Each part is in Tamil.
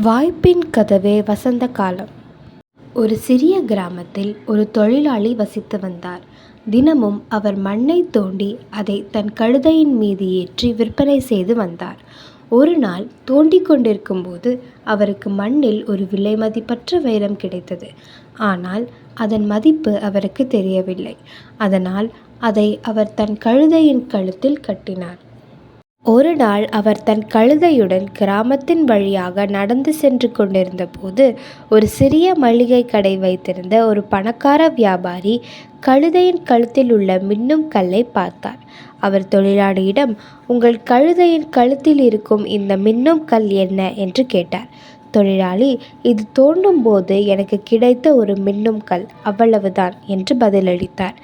வாய்ப்பின் கதவே வசந்த காலம் ஒரு சிறிய கிராமத்தில் ஒரு தொழிலாளி வசித்து வந்தார். தினமும் அவர் மண்ணைத் தோண்டி அதை தன் கழுதையின் மீது ஏற்றி விற்பனை செய்து வந்தார். ஒரு நாள் தோண்டி கொண்டிருக்கும் போது அவருக்கு மண்ணில் ஒரு விலைமதிப்பற்ற வைரம் கிடைத்தது. ஆனால் அதன் மதிப்பு அவருக்கு தெரியவில்லை. அதனால் அதை அவர் தன் கழுதையின் கழுத்தில் கட்டினார். ஒரு நாள் அவர் தன் கழுதையுடன் கிராமத்தின் வழியாக நடந்து சென்று கொண்டிருந்தபோது ஒரு சிறிய மளிகை கடை வைத்திருந்த ஒரு பணக்கார வியாபாரி கழுதையின் கழுத்தில் உள்ள மின்னும் கல்லை பார்த்தார். அவர் தொழிலாளியிடம் உங்கள் கழுதையின் கழுத்தில் இருக்கும் இந்த மின்னும் கல் என்ன? என்று கேட்டார். தொழிலாளி இது தோண்டும் போது எனக்கு கிடைத்த ஒரு மின்னும் கல். அவ்வளவுதான் என்று பதிலளித்தார்.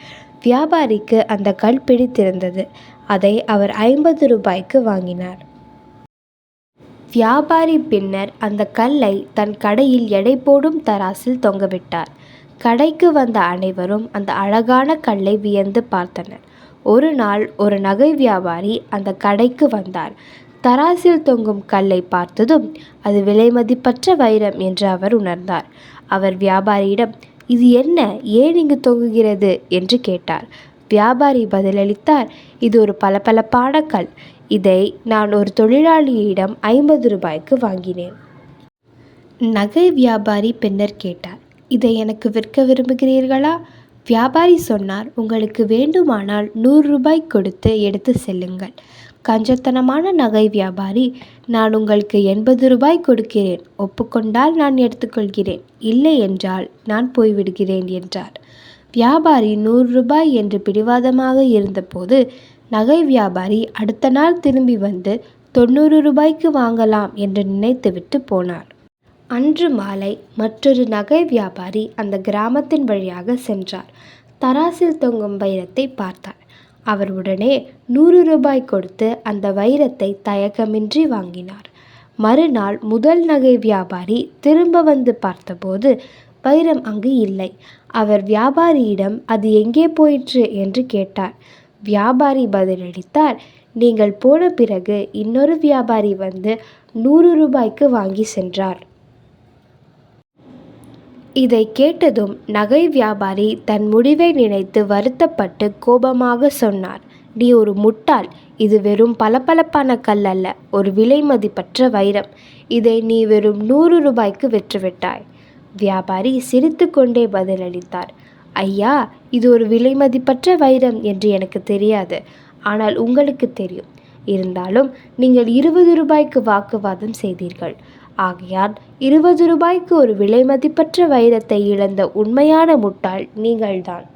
வியாபாரிக்கு அந்த கல் பிடித்திருந்தது. அதை அவர் ஐம்பது ரூபாய்க்கு வாங்கினார். வியாபாரி பின்னர் அந்த கல்லை தன் கடையில் எடை போடும் தராசில் தொங்கவிட்டார். கடைக்கு வந்த அனைவரும் அந்த அழகான கல்லை வியந்து பார்த்தனர். ஒரு நாள் ஒரு நகை வியாபாரி அந்த கடைக்கு வந்தார். தராசில் தொங்கும் கல்லை பார்த்ததும் அது விலைமதிப்பற்ற வைரம் என்று அவர் உணர்ந்தார். அவர் வியாபாரியிடம் இது என்ன? ஏன் இங்கு தொங்குகிறது? என்று கேட்டார். வியாபாரி பதிலளித்தார் இது ஒரு பளபளப்பான கல். இதை நான் ஒரு தொழிலாளியிடம் ஐம்பது ரூபாய்க்கு வாங்கினேன். நகை வியாபாரி பின்னர் கேட்டார் இதை எனக்கு விற்க விரும்புகிறீர்களா? வியாபாரி சொன்னார் உங்களுக்கு வேண்டுமானால் நூறு ரூபாய் கொடுத்து எடுத்துச் செல்லுங்கள். கஞ்சத்தனமான நகை வியாபாரி நான் உங்களுக்கு எண்பது ரூபாய் கொடுக்கிறேன். ஒப்புக்கொண்டால் நான் எடுத்துக்கொள்கிறேன். இல்லை என்றால் நான் போய்விடுகிறேன் என்றார். வியாபாரி நூறு ரூபாய் என்று பிடிவாதமாக இருந்தபோது நகை வியாபாரி அடுத்த நாள் திரும்பி வந்து தொண்ணூறு ரூபாய்க்கு வாங்கலாம் என்று நினைத்துவிட்டு போனார். அன்று மாலை மற்றொரு நகை வியாபாரி அந்த கிராமத்தின் வழியாக சென்றார். தராசில் தொங்கும் வைரத்தை பார்த்தார். அவர் உடனே நூறு ரூபாய் கொடுத்து அந்த வைரத்தை தயக்கமின்றி வாங்கினார். மறுநாள் முதல் நகை வியாபாரி திரும்ப வந்து பார்த்தபோது வைரம் அங்கு இல்லை. அவர் வியாபாரியிடம் அது எங்கே போயிற்று? என்று கேட்டார். வியாபாரி பதிலளித்தார் நீங்கள் போன பிறகு இன்னொரு வியாபாரி வந்து நூறு ரூபாய்க்கு வாங்கி சென்றார். இதைக் கேட்டதும் நகை வியாபாரி தன் முடிவை நினைத்து வருத்தப்பட்டு கோபமாகச் சொன்னார் நீ ஒரு முட்டாள். இது வெறும் பளபளப்பான கல் அல்ல. ஒரு விலைமதிப்பற்ற வைரம். இதை நீ வெறும் நூறு ரூபாய்க்கு விற்றுவிட்டாய். வியாபாரி சிரித்து கொண்டே பதிலளித்தார் ஐயா இது ஒரு விலைமதிப்பற்ற வைரம் என்று எனக்கு தெரியாது. ஆனால் உங்களுக்கு தெரியும். இருந்தாலும் நீங்கள் இருபது ரூபாய்க்கு வாக்குவாதம் செய்தீர்கள். ஆகையால் இருபது ரூபாய்க்கு ஒரு விலைமதிப்பற்ற வைரத்தை இழந்த உண்மையான முட்டாள் நீங்கள்தான்.